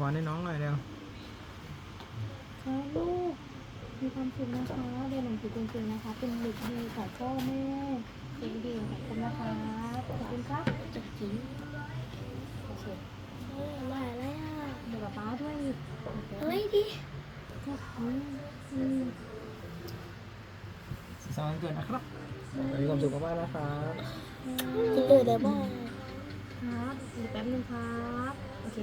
พรให้น้องหน่อยเร็วค่ะลูก มีความสุขนะคะ เรียนหนังสือเก่งๆนะคะ เป็นเด็กดีของพ่อแม่เด็กดีของคุณนะคะขอบคุณครับจักจิ๋นโอเคมาแล้วเดี๋ยวป้าด้วยเฮ้ยดีขอบคุณสวัสดีเกินะครับมีความสุขมากๆนะครับกินเลยได้บ้างครับแป๊บนึงครับ โอเค